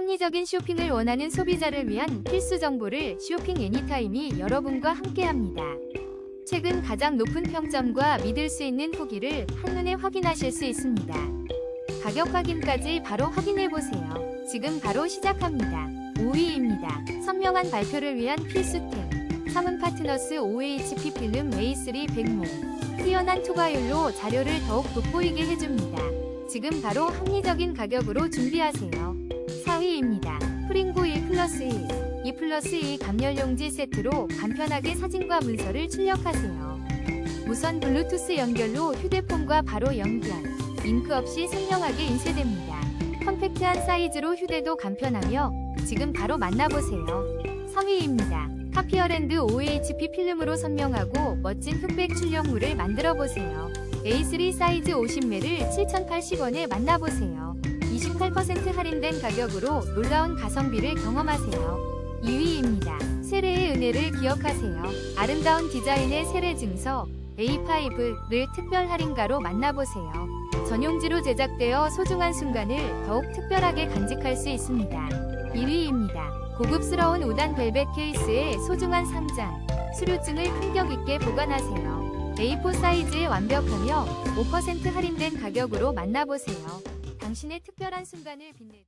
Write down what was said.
합리적인 쇼핑을 원하는 소비자를 위한 필수 정보를 쇼핑 애니타임이 여러분과 함께합니다. 최근 가장 높은 평점과 믿을 수 있는 후기를 한눈에 확인하실 수 있습니다. 가격 확인까지 바로 확인해 보세요. 지금 바로 시작합니다. 5위입니다. 선명한 발표를 위한 필수템. 삼은 파트너스 OHP 필름 A3 100모. 뛰어난 투과율로 자료를 더욱 돋보이게 해줍니다. 지금 바로 합리적인 가격으로 준비하세요. 플러스 1. 2 플러스 2 감열용지 세트로 간편하게 사진과 문서를 출력하세요. 무선 블루투스 연결로 휴대폰과 바로 연결. 잉크 없이 선명하게 인쇄됩니다. 컴팩트한 사이즈로 휴대도 간편하며 지금 바로 만나보세요. 3위입니다. 카피어랜드 OHP 필름으로 선명하고 멋진 흑백 출력물을 만들어 보세요. A3 사이즈 50매를 7,080원에 만나보세요. 28% 할인된 가격으로 놀라운 가성비를 경험하세요. 2위입니다. 세례의 은혜를 기억하세요. 아름다운 디자인의 세례 증서 A5를 특별 할인가로 만나보세요. 전용지로 제작되어 소중한 순간을 더욱 특별하게 간직할 수 있습니다. 1위입니다. 고급스러운 5단 벨벳 케이스에 소중한 상장, 수료증을 품격 있게 보관하세요. A4 사이즈에 완벽하며 5% 할인된 가격으로 만나보세요. 당신의 특별한 순간을 빛내